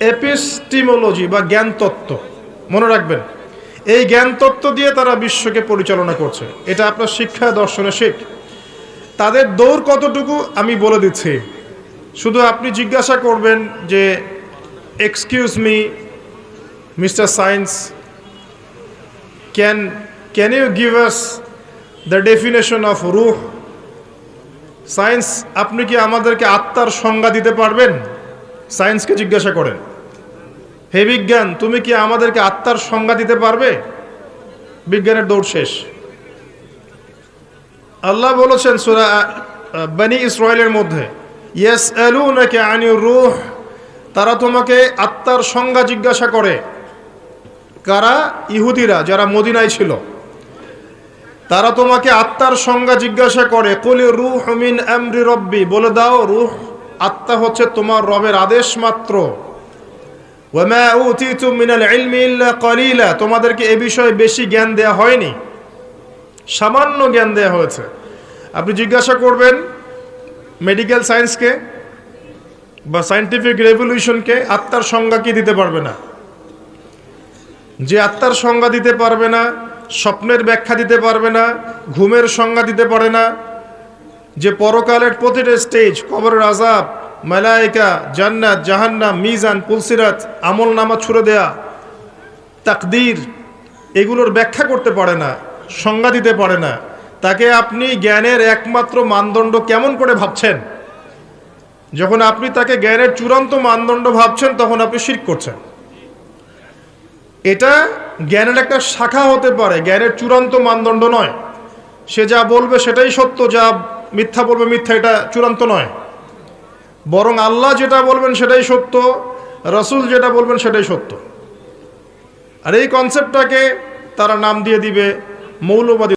Epistemology বা জ্ঞান তত্ত্ব মনে রাখবেন, এই জ্ঞান তত্ত্ব দিয়ে তারা বিশ্বকে পরিচালনা করছে। এটা আপনার শিক্ষা, দর্শনে শিখ। তাদের দৌড় কতটুকু আমি বলে দিচ্ছি। শুধু আপনি জিজ্ঞাসা করবেন যে excuse me mister science can can you give us the definition of রুহ সায়েন্স আপনি কি আমাদেরকে আত্মার সংজ্ঞা দিতে পারবেন? সায়েন্সকে জিজ্ঞাসা করেন। হে বিজ্ঞান, তুমি কি আমাদেরকে আত্মার সংজ্ঞা দিতে পারবে? বিজ্ঞানের দৌড় শেষ। আল্লাহ বলেছেন সুরা বানি ইসরায়েলের মধ্যে ইয়েস এলু নাকি আনিউর রুহ, তারা তোমাকে আত্মার সংজ্ঞা জিজ্ঞাসা করে। কারা? ইহুদিরা, যারা মদিনায় ছিল। তারা তোমাকে আত্মার সংজ্ঞা জিজ্ঞাসা করে, কলি রুহ মিন আমরি রব্বি। বলে দাও, রুহ আত্মা হচ্ছে তোমার রবের আদেশ মাত্র। ওয়ামা উতিতুম মিনাল ইলমি ইল্লা কলিলা। তোমাদেরকে এ বিষয়ে বেশি জ্ঞান দেয়া হয়নি। সামান্য জ্ঞান দেয়া হয়েছে। আপনি জিজ্ঞাসা করবেন মেডিকেল সায়েন্সকে বা সায়েন্টিফিক রেভলিউশনকে আত্মার সংজ্ঞা কি দিতে পারবে না? যে আত্মার সংজ্ঞা দিতে পারবে না, স্বপ্নের ব্যাখ্যা দিতে পারবে না, ঘুমের সংজ্ঞা দিতে পারে না, যে পরকালের প্রতিটা স্টেজ কবরের আজাব মালাইকা জান্নাত, জাহান্নাম, মিজান, পুলসিরাত, আমল নামা ছুড়ে দেয়া, তাকদির, এগুলোর ব্যাখ্যা করতে পারে না, সংজ্ঞা দিতে পারে না। তাকে আপনি জ্ঞানের একমাত্র মানদণ্ড কেমন করে ভাবছেন? যখন আপনি তাকে জ্ঞানের চূড়ান্ত মানদণ্ড ভাবছেন, তখন আপনি শির করছেন। এটা জ্ঞানের একটা শাখা হতে পারে, জ্ঞানের চূড়ান্ত মানদণ্ড নয়। সে যা বলবে সেটাই সত্য, যা মিথ্যা বলবে মিথ্যা, এটা চূড়ান্ত নয়। বরং আল্লাহ যেটা বলবেন সেটাই সত্য, রসুল যেটা বলবেন সেটাই সত্য। আর এই কনসেপ্টটাকে তারা নাম দিয়ে দিবে মৌলবাদী